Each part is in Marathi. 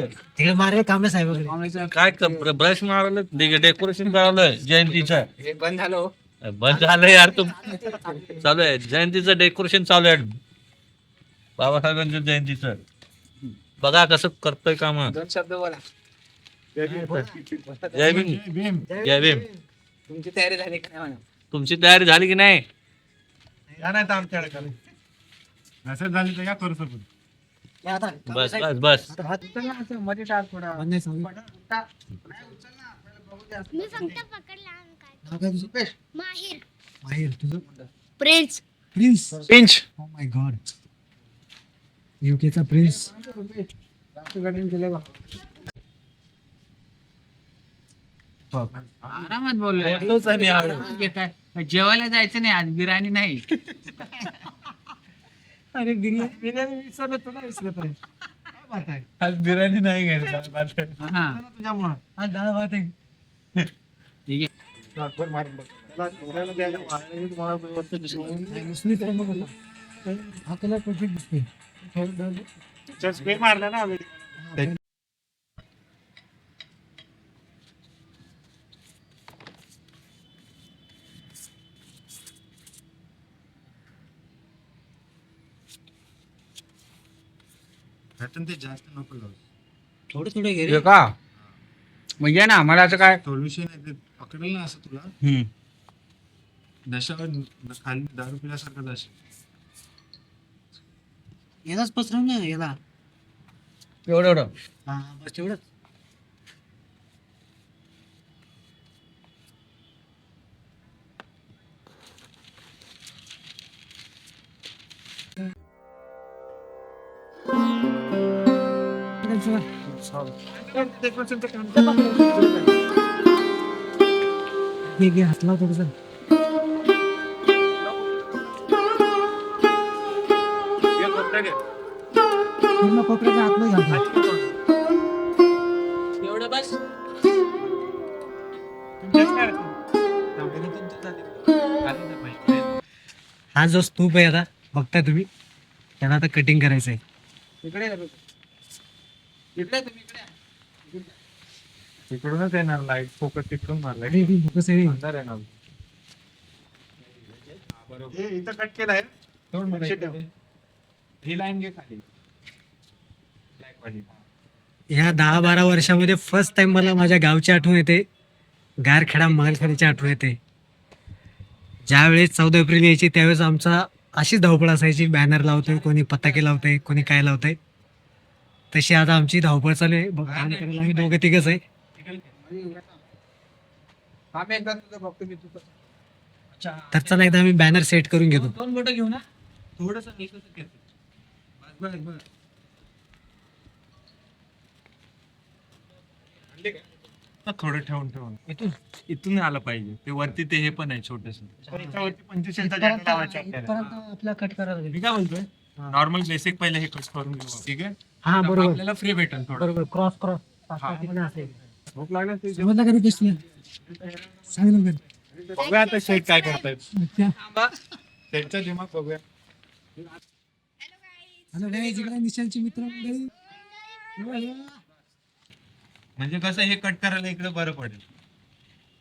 तिकडे मारे कामले साहेब वगैरे. काय ब्रश मारलं? डेकोरेशन करावलं जयंतीचं. हे बंद झालो बंद झालं यार तुम चालू आहे. जयंतीचं डेकोरेशन चालू आहे. बाबासाहेबांच्या जयंतीचं. बघा कसं करतोय काम. दोन शब्द बोला. जय भीम. जय भीम. तुमची तयारी झाली का नाही तुमची तयारी झाली की नाही? आमच्याकडे झाली तर या करू शकू या आता बस बस बस. मध्ये टाक थोडा. मी फक्त पकडला माहिर. माहीर तुझं? Prince prince pinch oh my god युकेचा prince. आरामात बोललोय. काय जेवायला जायचं नाही आज बिर्याणी नाही. अरे बिर्याणी बिर्याणी विसरलं तुला विसरलं काय बात आहे? आज बिर्याणी नाही घ्यायला हा तुझ्यामुळं. आज डाळ भात आहे. ठीक नाही, मुसली तर मग. हा कलर परफेक्ट दिसतोय. थोडं मारला ना आम्ही ते जास्त नको लावू थोडं थोडं घे रे. हे का? मग ये ना मला असं काय? विषय नाही ते पकडेल ना असं तुला. दशावर खाली दारू पिल्यासारखं दशा यालाच पसरव ना याला. एवढं एवढं. हा बस तेवढंच. घे घे हात लाव थोडंसं पूर्ण कोपऱ्याच्या आतमध्ये घाल एवढं बस हा जो स्तूप आहे आता बघताय तुम्ही त्याला आता कटिंग करायचं आहे इकडे तुम्ही. तिकडूनच येणार लाइट फोकस तिकडून रे. अंधार येणार हे इथं कट केलाय. ही लाईन घे खाली. ह्या दहा बारा वर्षामध्ये फर्स्ट टाइम मला माझ्या गावची आठवण येते. गारखेडा मंगलखेडची आठवण येते. ज्यावेळेस चौदा एप्रिल यायची त्यावेळेस आमचा अशीच धावपळ असायची. बॅनर लावतोय कोणी पताके लावतंय कोणी काय लावतंय. तशी आता आमची धावपळ चालू आहे. बघ, आम्ही दोघं तिघच आहे. हा मी एकदा तुझं बघतो मी तुझं तर चला एकदा आम्ही बॅनर सेट करून घेतो. दोन बोटं घेऊ ना? थोडस थोडं ठेवून ठेवून. इथून? इथून आलं पाहिजे. ते वरती ते हे पण आहे छोटस. आपल्याला. कट करायला मी काय बोलतोय? नॉर्मल बेसिक पहिले हे कट करून घेऊ ठीक आहे? हा बरोबर. आपल्याला फ्री भेटेल थोडं. बरोबर क्रॉस क्रॉस हा. भूक लागली ते समजला का रे कृष्ण सांग ना बघूया आता शेट काय करतायत अच्छा. त्यांचा दिमाग बघूया. हॅलो इकडे निशांची मित्र मंडळी. म्हणजे कसं हे कट करायला इकडे बरं पडेल.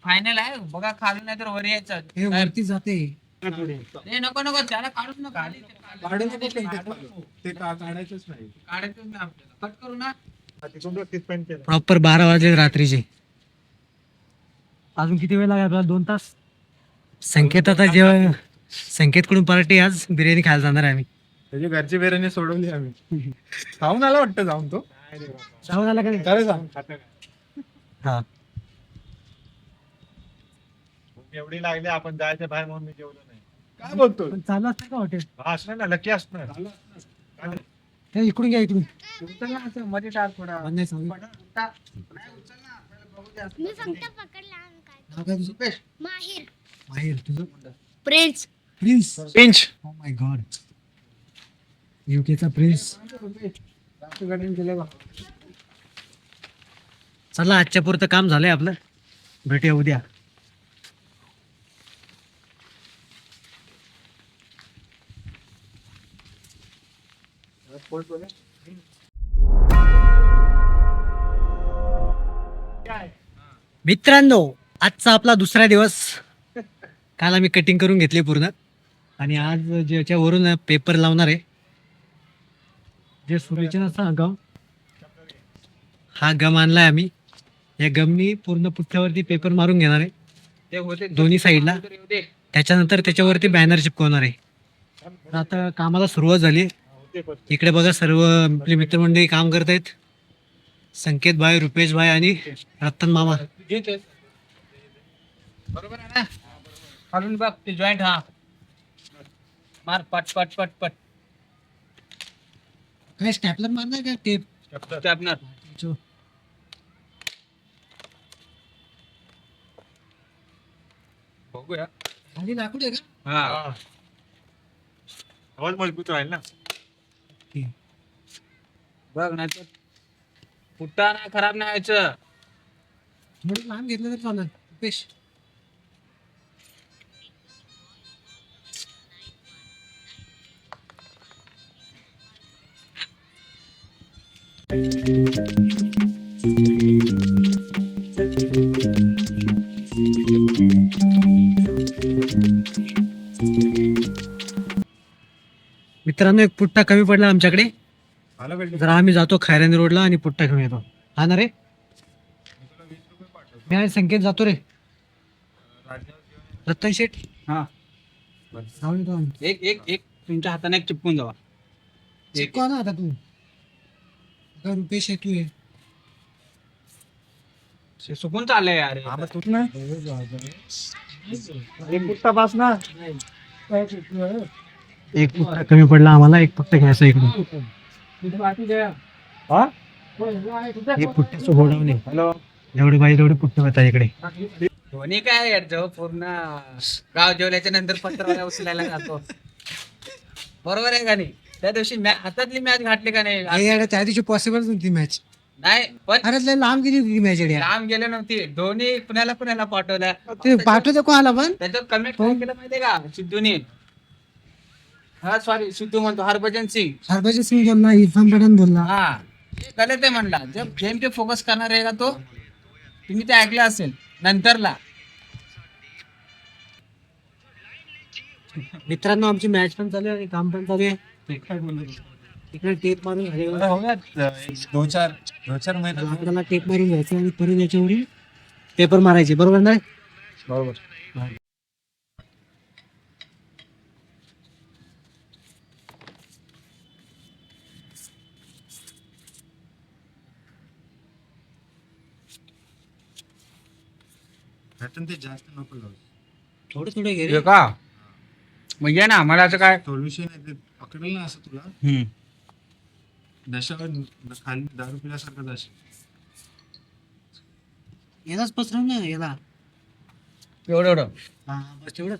फायनल आहे बघा खालून नाही तर वर यायचं. हे वरती जाते. नको नको त्याला काढूच नका. खाली ते काढ- काढून नको ते ते का- काढायचंच नाही. काढायचंच नाही आपल्याला. कट करू ना. तिकडून तिथपर्यंत केलं. प्रॉपर बारा वाजले रात्रीचे. अजून किती वेळ लागेल आपल्याला? दोन तास? संकेत आता जेव्हा संकेतकडून पार्टी आज बिर्याणी खायला जाणार आहे आम्ही. त्याची घरची बिर्याणी सोडवली आम्ही. खाऊन आला वाटतं जाऊन तो. जाऊन आला का नाही? खरं सांग. हा. एवढी लागली आपण जायचं बाहेर म्हणून मी जेवलो. काय बोलतो पण चालू असतं का हॉटेल असणार ना लकी असणार. हे इकडून घ्या इकडून. उचल ना असं मध्ये टाक थोडा. नाही सांगू टाक. नाही, उचल ना आपल्याला बघू द्या. मी फक्त पकडला आणि काय. नाव काय तुझं माहिर. माहीर तुझं? Prince prince pinch oh my god युकेचा prince बा. चला आजच्या पुरतं काम झालंय आपलं. भेटूया उद्या. मित्रांनो आजचा आपला दुसरा दिवस. काल आम्ही कटिंग करून घेतली पूर्ण. आणि आज ज्याच्यावरून पेपर लावणार आहे. जे सुरीचे नसता हा गम हा गम आणलाय आम्ही. या गमनी पूर्ण पुठ्यावरती पेपर मारून घेणार आहे. दोन्ही साईडला त्याच्यानंतर त्याच्यावरती बॅनर चिपकवणार आहे. आता कामाला सुरुवात झाली. इकडे बघा सर्व आपले मित्रमंडळी काम करत आहेत संकेत भाई रुपेश भाई आणि रतन मामा. बरोबर आहे ना? खालून बघ ते जॉईंट हा. मार पट पट पट पट. काय स्टॅपलर मारणार का? टेप स्टॅपनर बघूया. खाली लाकूड आहे का? हा. आवाज मजबूत राहील ना. बघ नाही तर फुट्टा नाही खराब नाही व्हायचं. थोडं लहान घेतलं तर चालेल रुपेश मित्रांनो एक पुट्टा कमी पडला आमच्याकडे. जरा आम्ही जातो खैरानी रोडला आणि पुट्टा घेऊन येतो. हा ना रे? मी आणि संकेत जातो रे. रतन शेठ? हा. जाऊन येतो आम्ही. एक एक एक. तुमच्या हाताने एक चिपकून जावा. चिपकव ना आता तू. रुपेश आहे तू आहे सुकून चाललंय यार. हा ना. एक पुट्टा पास ना एक पुट्टा कमी पडला आम्हाला एक फक्त घ्यायचा इकडून. हा? एक पुट्ट्याचं गोडाऊन आहे हॅलो. जेवढे पाहिजे तेवढे पुट्टे होता इकडे. धोनी काय यार? जो पूर्ण गाव जेवल्याच्या नंतर पत्र उचलायला जातो. बरोबर आहे का नाही? त्या दिवशी मॅ- हातातली मॅच घातली का नाही? हे यार त्या दिवशी पॉसिबल नव्हती मॅच. नाही पण अरे लय लांब गेली होती मॅच लांब गेले नव्हती. धोनी पुण्याला पुण्याला पाठवल्या ते पाठवतो कोणाला पण? त्याच्यात कमेंट केलं माहितीये का? सिद्धूने? हा सॉरी सिद्धू म्हणतो हरभजन सिंग. हरभजन सिंग बोलला इरफान पठाण बोलला. हा हे गलत आहे म्हणला जब गेम पे फोकस करणार आहे का तो? तुम्ही ते ऐकलं असेल नंतरला. मित्रांनो आमची मॅच पण चालू आहे आणि काम पण चालू आहे. इकडे टेप मारून झाले दोन चार दोन चार महिने आपल्याला टेप मारून घ्यायचं आणि परत याच्यावरील पेपर मारायचे. बरोबर नाही बरोबर. ते जास्त नको लावू थोडं थोडं घे हे का? मग ये ना मला असं काय? सोल्युशन आहे ते पकडलं ना असं तुला? दशावर खाली दारू पिल्यासारखं दश यालाच पसरव ना याला. एवढं एवढं. हा बस तेवढंच.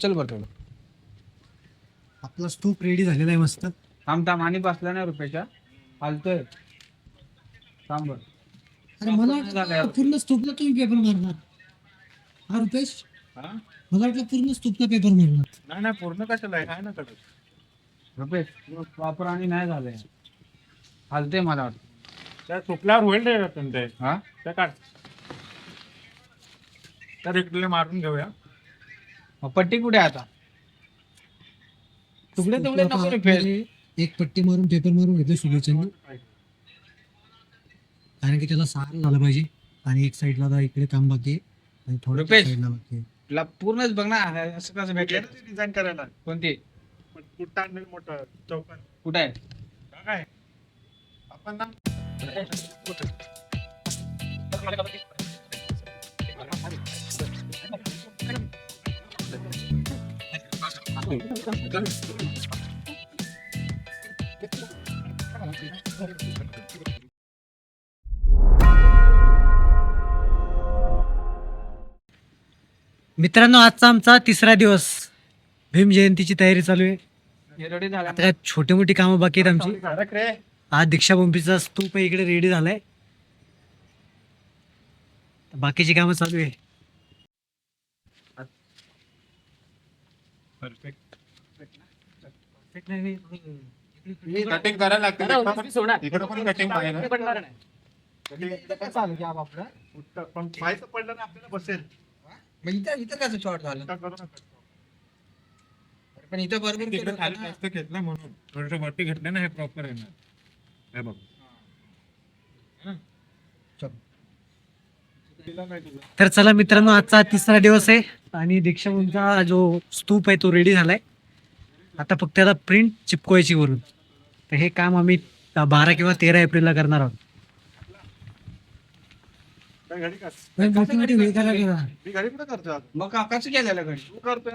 चल बरं थोडं आपला स्तूप रेडी झालेला आहे मस्त. थांब थांब. आणि बसला नाही रुपयाच्या हालतोय थांब बरं. अरे मला वाटलं पूर्ण स्तूपला तुम्ही पेपर मारणार. हा रुपेश? हा? मला वाटलं पूर्ण स्तूपला पेपर मारणार. नाही नाही. पूर्ण कशाला आहे? काय ना करत रुपेश वापर आणि नाही झालंय. हालते मला वाटतं. त्या चुकल्यावर होईल रे रतन ते. हा? त्या काढ त्या रिकडले मारून घेऊया. मग पट्टी कुठे आहे आता? तुकडे तुकडे नको रुपेश एक पट्टी मारून पेपर मारून घेतलं शुभेच्छांनी. कारण की त्याला सहारा झालं पाहिजे. आणि एक साईडला आता इकडे काम बाकी आहे. आणि थोडं रुपेश. साईडला बाकी आहे. तुला पूर्णच बघ ना असं कसं भेटलं? डिझाईन करायला. कोणती? पण कुठं आणलं मोठं? चौकात. कुठे आहे? काय? आपण ना मित्रांनो आजचा आमचा तिसरा दिवस. भीम जयंतीची तयारी चालू आहे. आता काय छोटी मोठी कामं बाकी आहेत आमची. आज दीक्षाभूमीचा स्तूप आहे इकडे रेडी झालाय. बाकीची कामं चालू आहे. परफेक्ट कटिंग करायला लागते. इकडे पण कटिंग पाहिजे उत्तर- पण पाहायचं पडलं ना आपल्याला बसेल. मग इथं इथं कसं शॉर्ट झालं. पण इथं बरोबर तिकडे केलं खाली होतं ना. जास्त घेतलं म्हणून. थोडस वरती घेतलं ना हे प्रॉपर हे बघ. तुझं? तर चला मित्रांनो आजचा तिसरा दिवस आहे. आणि दीक्षाभूमीचा जो स्तूप आहे तो रेडी झालाय. आता फक्त त्याला प्रिंट चिपकवायची वरून. तर हे काम आम्ही बारा किंवा तेरा एप्रिलला करणार आहोत? मग काकाचं केलेलं घरी तू करतोय.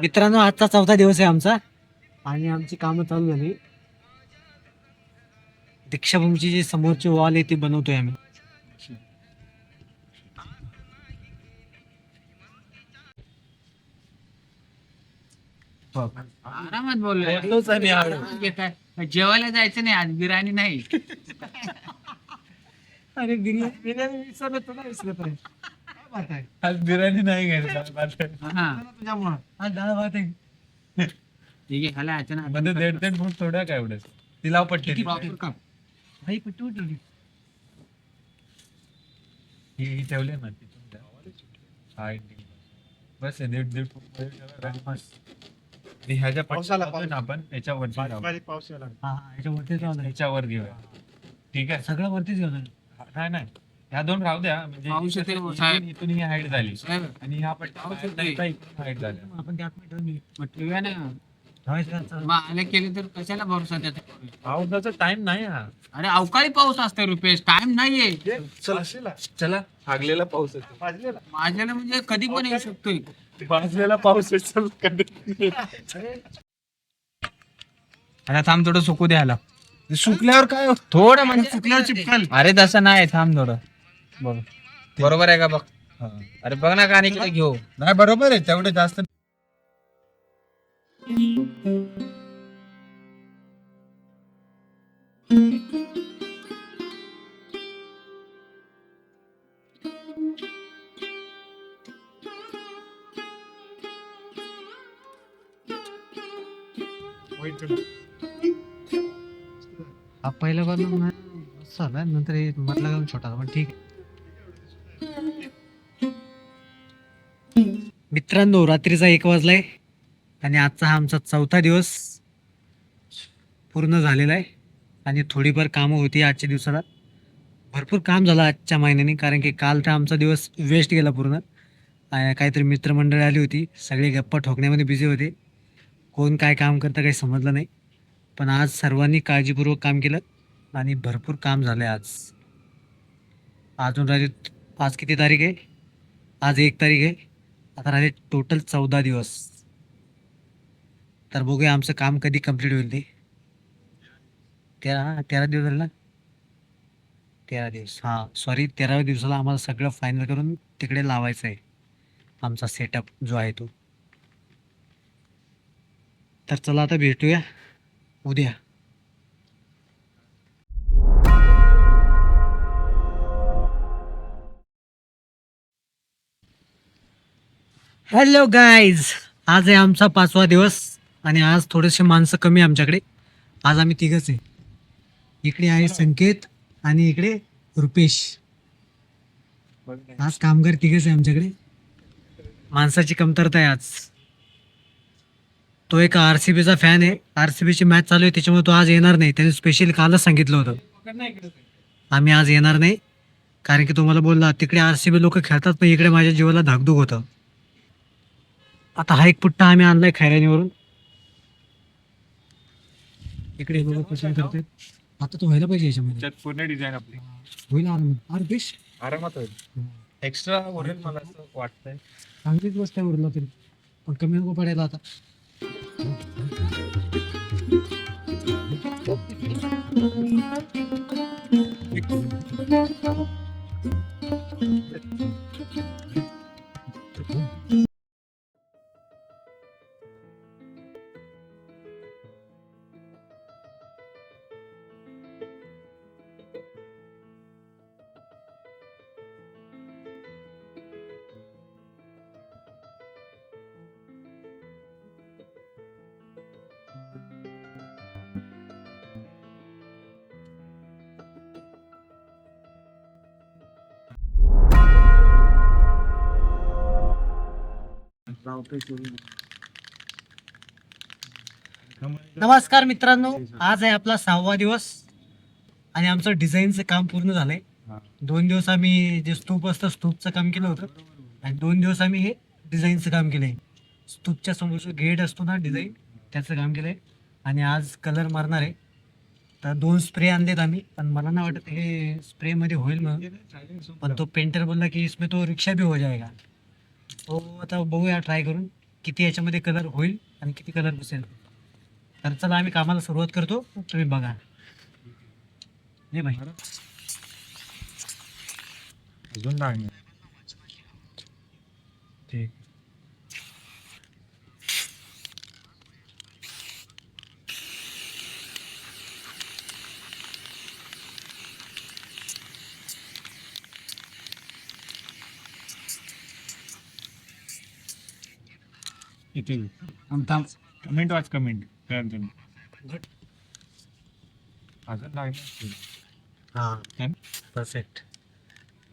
मित्रांनो आजचा चौथा दिवस आहे आमचा. आणि आमची कामं चालू झाली. दीक्षाभूमीची जी समोरची वॉल आहे ती बनवतोय आम्ही. आरामात काय जेवायला जायचं नाही आज बिर्याणी नाही. अरे बिर्याणी बिर्याणी विसरलं तुला विसरत आहे आज बिर्याणी नाही हा तुझ्यामुळं आज डाळ भात आहे ठीक आहे खाला याच्या ना मध्ये देड देड फूट थोड्या काय एवढं तिला पट्टी प्रॉपर कप भाई पट्टी ही ही ठेवली ना. हा, ending. बस आहे, दीड दीड फूटमध्ये ठेवा, ready मस्त. आणि ह्याच्या ना आपण याच्यावरती बारीक लावू. बारीक पाऊस यायला हा हा. ह्याच्यावर घेऊया ठीक आहे सगळं वरतीच घेऊ दे. नाही नाही ह्या दोन राहू द्या. म्हणजे येते, इथून-. इथून ही हाईट झाली. आणि ह्या पट्ट्या हाईट झाल्या आपण ना. मग आले केले तर कशाला भरोसा त्याचा? पावसाचा टाइम नाही हा. अरे अवकाळी पाऊस असतो रुपेश. टाइम नाहीये. चला. चला. हागलेला पाऊस येतो. माझ्याला म्हणजे कधी पण येऊ शकतोय. भाजलेला पाऊस आता थांब थोडं सुकू द्यायला सुकल्यावर काय थोडं म्हणजे सुकल्यावर चिपकाल. अरे तसं नाही थांब थोडं. बघ. बरोबर आहे का बघ? अरे बघ ना का इकडे घेऊ. नाही बरोबर आहे तेवढे जास्त हा पहिला बार झाला. नंतर हे मधला गाव छोटा पण ठीक आहे. मित्रांनो रात्रीचा एक वाजलाय आणि आजचा हा आमचा चौथा दिवस पूर्ण झालेला आहे आणि थोडीफार कामं होती आजच्या दिवसाला. भरपूर काम झालं आजच्या महिन्याने कारण की काल तर आमचा दिवस वेस्ट गेला पूर्ण. काहीतरी मित्रमंडळी आली होती सगळे गप्पा ठोकण्यामध्ये बिझी होते. कोण काय काम करतं काही समजलं नाही. पण आज सर्वांनी काळजीपूर्वक काम केलं आणि भरपूर काम झालं आहे आज. अजून राहिले आज किती तारीख आहे? आज एक तारीख आहे. आता राहिले टोटल चौदा दिवस. तर बघूया आमचं काम कधी कंप्लीट होईल ते. तेरा तेरा दिवस झाले ना? तेरा दिवस. हां सॉरी तेराव्या दिवसाला आम्हाला सगळं फायनल करून तिकडे लावायचं आहे. आमचा सेटअप जो आहे तो. तर चला आता भेटूया. उद्या. हॅलो गाईज आज आहे आमचा पाचवा दिवस आणि आज थोडेसे माणसं कमी आहे आमच्याकडे. आज आम्ही तिघच आहे. इकडे आहे संकेत आणि इकडे रुपेश. आज कामगार तिघच आहे आमच्याकडे. माणसाची कमतरता आहे आज. तो एक आर सी बीचा फॅन आहे. आर सी बीची मॅच चालू आहे त्याच्यामुळे तो आज येणार नाही. त्याने स्पेशली कालच सांगितलं होतं. आम्ही आज येणार नाही. कारण की तुम्हाला बोलला तिकडे आर सी बी लोक खेळतात पण इकडे माझ्या जीवाला धाकधूक होतं. आता हा एक पुट्टा आम्ही आणलाय खैरानीवरून इकडे लोक पसंत करतात आता तो व्हायला पाहिजे याच्यामध्ये. त्यात पूर्ण डिझाईन आपली. होईल आरामात. अरे बेश आरामात होईल. एक्स्ट्रा होईल मला असं वाटतंय. चांगलीच गोष्ट आहे उरला तरी. पण कमी नको पडायला आता. नमस्कार मित्रांनो आज आहे आपला सहावा दिवस आणि आमचं डिझाईनचं काम पूर्ण झालंय. दोन दिवस आम्ही जे स्तूप असतं स्तूपचं काम केलं होतं. आणि दोन दिवस आम्ही हे डिझाईनचं काम केलंय. स्तूपच्या समोर गेट असतो ना डिझाईन त्याचं काम केलंय. आणि आज कलर मारणार आहे. तर दोन स्प्रे आणलेत आम्ही पण मला नाही वाटत हे स्प्रेमध्ये होईल म्हणून. पण तो पेंटर बोलला की इसमें तो रिक्षा भी हो जाएगा. हो आता बघूया ट्राय करून. किती याच्यामध्ये कलर होईल आणि किती कलर बसेल तर चला आम्ही कामाला सुरुवात करतो. तुम्ही बघा. नाही भाई अजून ठीक इथे कमेंट वाच कमेंट तुम्ही अजून लागलं हां. काय? परफेक्ट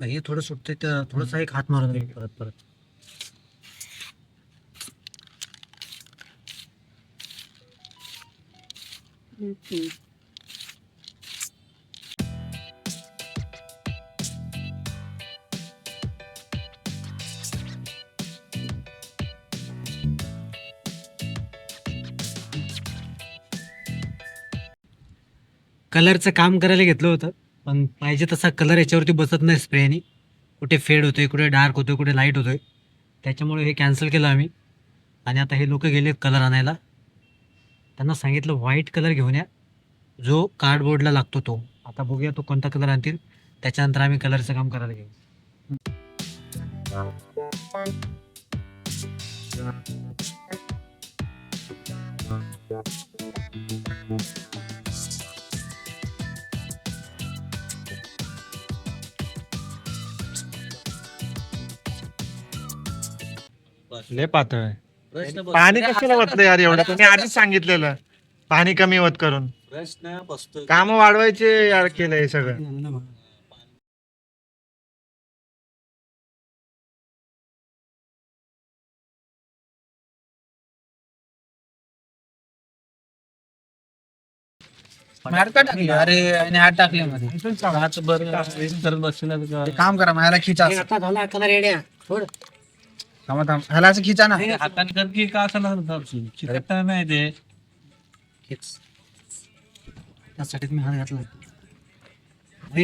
हे थोडं सुटतंय तर थोडंसं एक हात मारून परत परत. कलरचं काम करायला घेतलं होतं पण पाहिजे तसा कलर याच्यावरती बसत नाही स्प्रेनी कुठे फेड होतोय कुठे डार्क होतोय कुठे लाइट होतोय. त्याच्यामुळे हे कॅन्सल केलं आम्ही. आणि आता हे लोक गेले कलर आणायला. त्यांना सांगितलं व्हाईट कलर घेऊन या. जो कार्डबोर्डला लागतो तो. आता बघूया तो कोणता कलर आणतील. त्याच्यानंतर आम्ही कलरचं काम करायला घेऊ. लय पातळ आहे. प्रश्न बस- पाणी कशाला वतलं यार एवढं? तुम्ही आधीच सांगितलेलं. पाणी कमी वत करून. प्रश्न बसतोय. काम वाढवायचे यार केलंय सगळं. बाहेर का टाकले? अरे आणि हात टाकले मध्ये. हात बरं करत काम करा ह्याला खिचा. आता झाला कलर येड्या थोड थांबा थांब. ह्याला असं खिचा ना. का- हाताने कर की का असं नाही ते. त्यासाठीच मी हात घातला.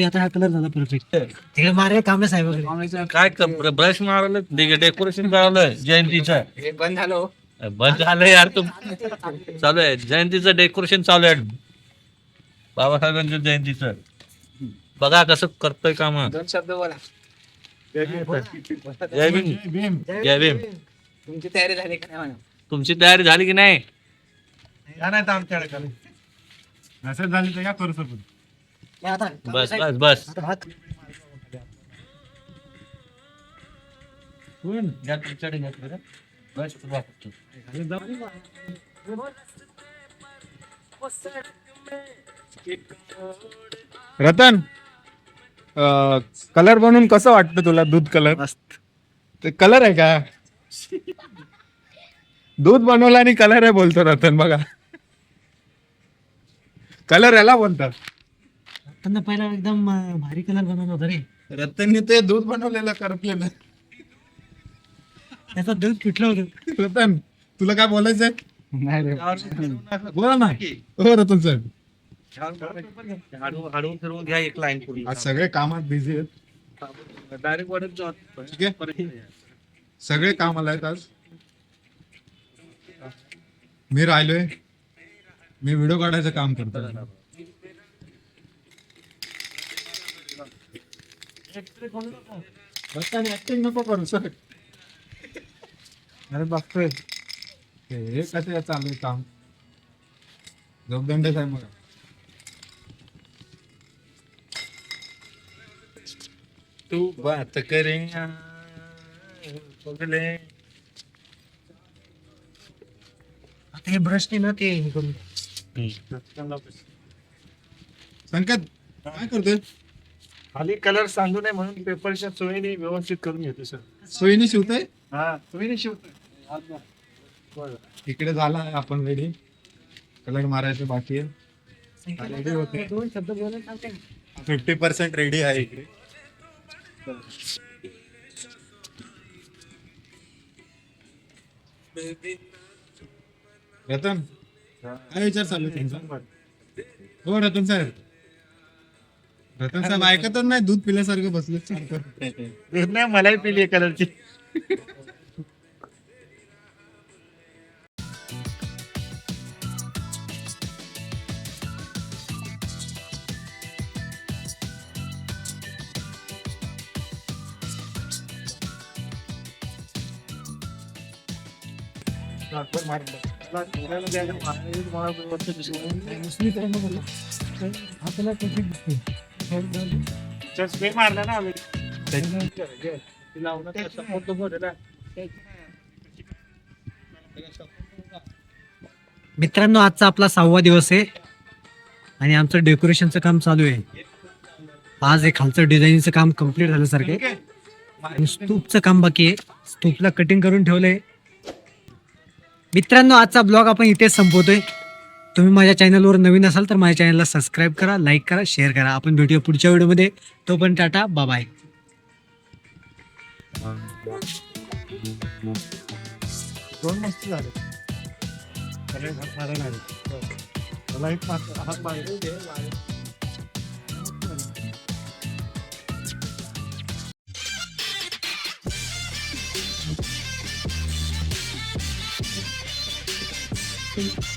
आता हा कलर झाला परफेक्ट तिकडे मारे कामले साहेब काय ब्रश मारलं? डेकोरेशन करावलं जयंतीचं. हे बंद झालो बंद झालं यार तुम चालू आहे. जयंतीचं डेकोरेशन चालू आहे. बाबासाहेबांच्या जयंतीचं. बघा कसं करतोय काम. दोन शब्द बोला. जय भीम. जय भीम. तुमची तयारी झाली का नाही म्हणा तुमची तयारी झाली की नाही? या नाही तर आमच्याकडे करा. मेसेज झाली तर या करू शकतो बस बस बस. घ्या तुमच्याकडे घ्या थोडं. बस तुला फक्त. रतन. कलर बनवून कसं वाटतं तुला दूध कलर ते कलर आहे का? दूध बनवला आणि कलर आहे बोलतो रतन बघा. कलर याला बोलतात. त्यांना पहिला एकदम भारी कलर बनवला होता रे. रतनने ते दूध बनवलेलं करपलेलं. त्याचं दूध पिठलं होतं. रतन तुला काय बोलायचंय? नाही रे. बोला ना. हो रतन सर हळू फिरवून घ्या एक लाईन पूर्ण आज सगळे कामात बिझी आहेत. डायरेक्ट वाढत जात ठीक आहे. सगळे कामाला आहेत आज. मी राहिलोय. मी व्हिडिओ काढायचं काम करतो ऍक्टिंग नको करू सर. अरे बघतोय हे कसं चालू आहे काम? जोगदंडेच आहे मग तू बात करेंगा पगले। आता हे ब्रशने ना ते हे करून. संकेत काय करतोय? खाली कलर सांगू नये म्हणून पेपरच्या सोयीने व्यवस्थित करून घेतो सर. सोयीने शिवतोय? हा सोयीने शिवतोय. इकडे झाला आहे आपण रेडी कलर मारायचं बाकी आहे रेडी होते दोन शब्द बोलायला ना. फिफ्टी पर्सेंट रेडी आहे इकडे. रतन काय विचार चालू तुमचा हो रतन साहेब रतन साहेब ऐकतच नाही दूध पिल्यासारखं बसले नाही मलाही पिली कलरची कधी दिसते? स्प्रे मारला ना आम्ही. मित्रांनो आजचा आपला सहावा दिवस आहे आणि आमचं डेकोरेशनचं काम चालू आहे. आज हे खालचं डिझाईनचं काम कंप्लीट झाल्यासारखं आहे. आणि स्तूपचं काम बाकी आहे. स्तूपला कटिंग करून ठेवलंय. मित्रांनो आजचा ब्लॉग आपण इथेच संपवतोय. तुम्ही माझ्या चॅनलवर नवीन असाल तर माझ्या चॅनलला सबस्क्राईब करा लाईक करा शेअर करा. आपण भेटूया पुढच्या व्हिडिओमध्ये. तो पण टाटा बाय दोन मस्त झाले. मला एक हात मारले